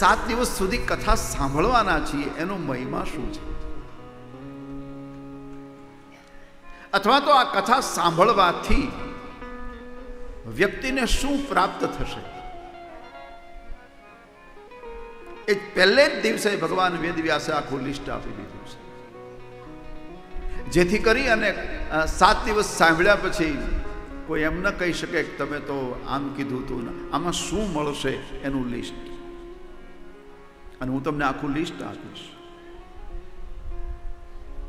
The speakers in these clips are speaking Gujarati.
સાત દિવસ સુધી કથા સાંભળવાના છીએ, એનો મહિમા શું છે? અથવા તો આ કથા સાંભળવાથી વ્યક્તિને શું પ્રાપ્ત થશે? એ પહેલે જ દિવસે ભગવાન વેદવ્યાસે આખું લિસ્ટ આપી દીધું છે. જેથી કરી અને સાત દિવસ સાંભળ્યા પછી કોઈ એમ ન કહી શકે કે તમે તો આમ કીધું હતું આમાં શું મળશે એનું લિસ્ટ. અને હું તમને આખું લિસ્ટ આપીશ.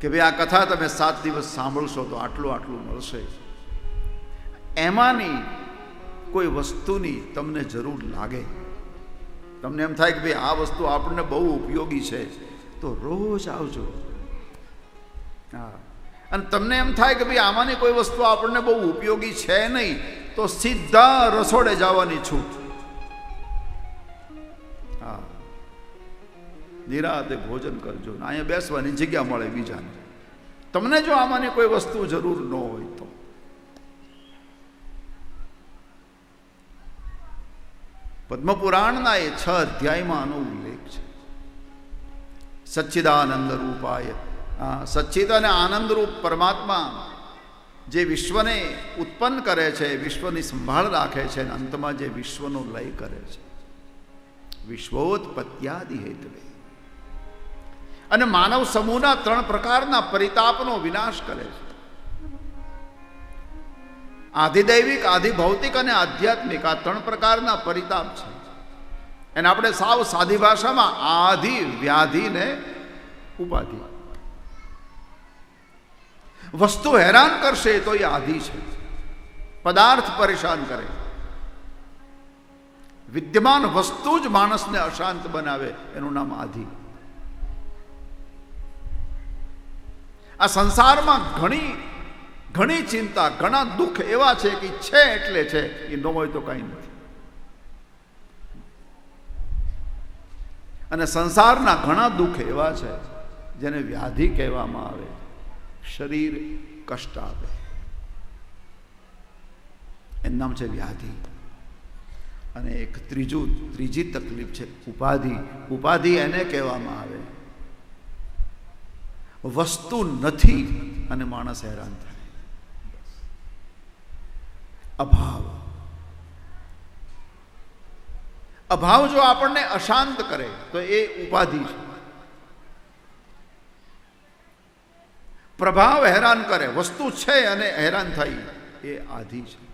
કે ભાઈ આ કથા તમે સાત દિવસ સાંભળશો તો આટલું આટલું મળશે. એમાંની કોઈ વસ્તુની તમને જરૂર લાગે. તમને એમ થાય કે ભાઈ આ વસ્તુ આપણને બહુ ઉપયોગી છે, તો રોજ આવજો. હા. અને તમને એમ થાય કે ભાઈ આમાંની કોઈ વસ્તુ આપણને બહુ ઉપયોગી છે નહીં, તો સીધા રસોડે જવાની છૂટ. નિરાતે ભોજન કરજો ને અહીંયા બેસવાની જગ્યા મળે બીજાને. તમને જો આમાંની કોઈ વસ્તુ જરૂર ન હોય તો. પદ્મપુરાણના એ છ અધ્યાયમાં આનો ઉલ્લેખ છે. સચ્ચિદાનંદ રૂપાય. સચ્ચિદ અને આનંદરૂપ પરમાત્મા જે વિશ્વને ઉત્પન્ન કરે છે, વિશ્વની સંભાળ રાખે છે અને અંતમાં જે વિશ્વનો લય કરે છે. વિશ્વોત્પત્યાદિ હેતવે. અને માનવ સમૂહના ત્રણ પ્રકારના પરિતાપનો વિનાશ કરે છે. આધિદૈવિક, આધિભૌતિક અને આધ્યાત્મિક આ ત્રણ પ્રકારના પરિતાપ છે. એને આપણે સાવ સાદી ભાષામાં આધિ વ્યાધિને ઉપાધિ. વસ્તુ હેરાન કરશે તો એ આધિ છે. પદાર્થ પરેશાન કરે. વિદ્યમાન વસ્તુ જ માણસને અશાંત બનાવે, એનું નામ આધિ. આ સંસારમાં ઘણી ઘણી ચિંતા, ઘણા દુઃખ એવા છે કે છે એટલે છે, એ ન હોય તો કંઈ નથી. અને સંસારના ઘણા દુઃખ એવા છે, જેને વ્યાધિ કહેવામાં આવે. શરીર કષ્ટ આપે. એનું નામ છે વ્યાધિ. અને એક ત્રીજું, ત્રીજી તકલીફ છે, ઉપાધિ. ઉપાધિ એને કહેવામાં આવે. વસ્તુ નથી અને માણસ હેરાન થાય. અભાવ. અભાવ જો આપણને અશાંત કરે, તો એ ઉપાધિ છે. પ્રભાવ હેરાન કરે, વસ્તુ છે અને હેરાન થાય, એ આધિ છે.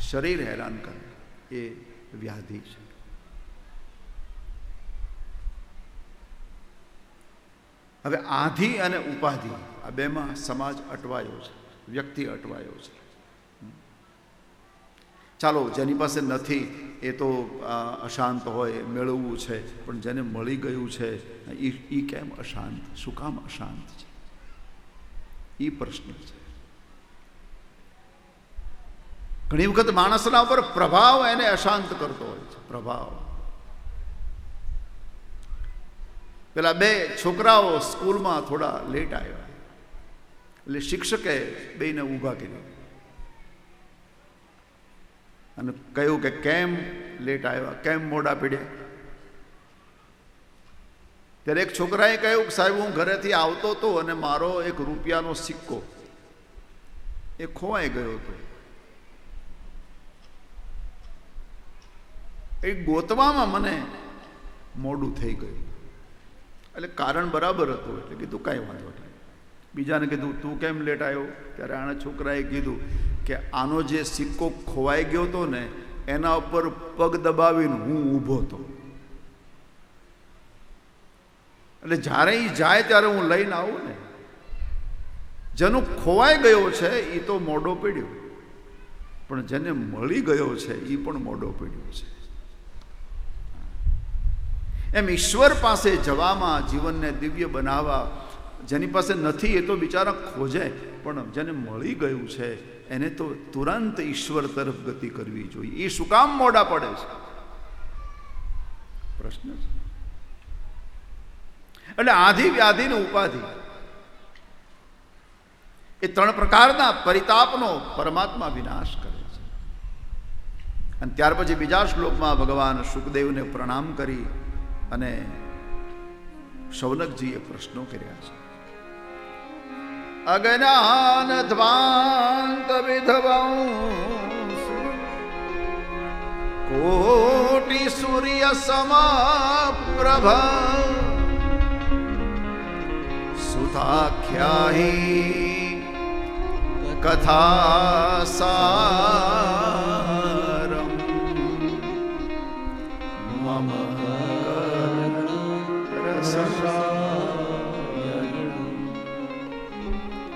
શરીર હેરાન કરે, એ વ્યાધિ છે. હવે આધિ અને ઉપાધિ, આ બેમાં સમાજ અટવાયો છે, વ્યક્તિ અટવાયો છે. ચાલો, જેની પાસે નથી, એ તો અશાંત હોય, મેળવવું છે, પણ જેને મળી ગયું છે એ એ કેમ અશાંત? શું કામ અશાંત છે? એ પ્રશ્ન છે. ઘણી વખત માણસના ઉપર પ્રભાવ એને અશાંત કરતો હોય છે, પ્રભાવ. પેલા બે છોકરાઓ સ્કૂલમાં થોડા લેટ આવ્યા. એટલે શિક્ષકે બેને ઊભા કર્યા. અને કહ્યું કે કેમ લેટ આવ્યા? કેમ મોડા પીડ્યા? ત્યારે એક છોકરાએ કહ્યું કે સાહેબ, હું ઘરેથી આવતો હતો અને મારો એક રૂપિયાનો સિક્કો એ ખોવાઈ ગયો હતો. એ ગોતવામાં મને મોડું થઈ ગયું. એટલે કારણ બરાબર હતું, એટલે કીધું કાંઈ વાંધો નહીં. બીજાને કીધું, તું કેમ લેટ આવ્યો? ત્યારે આણે છોકરાએ કીધું કે, આનો જે સિક્કો ખોવાઈ ગયો હતો ને, એના ઉપર પગ દબાવીને હું ઊભો હતો. એટલે જ્યારે એ જાય ત્યારે હું લઈને આવું ને. જેનો ખોવાઈ ગયો છે એ તો મોઢો પીડ્યો. પણ જેને મળી ગયો છે એ પણ મોઢો પીડ્યો છે. એમ ઈશ્વર પાસે જવામાં જીવનને દિવ્ય બનાવવા જેની પાસે નથી એ તો બિચારા ખોજે, પણ જેને મળી ગયું છે એને તો તુરંત ઈશ્વર તરફ ગતિ કરવી જોઈએ. એ શું કામ મોડા પડે છે? પ્રશ્ન છે. એટલે આધિ વ્યાધિ ને ઉપાધિ. એ ત્રણ પ્રકારના પરિતાપનો પરમાત્મા વિનાશ કરે છે. અને ત્યાર પછી બીજા શ્લોકમાં ભગવાન સુખદેવને પ્રણામ કરી અને શૌનકજીએ પ્રશ્નો કર્યા છે. અજ્ઞાન ધ્વાંત કોટિ સૂર્ય સમપ્રભ. સુતાખ્યાહી કથા સા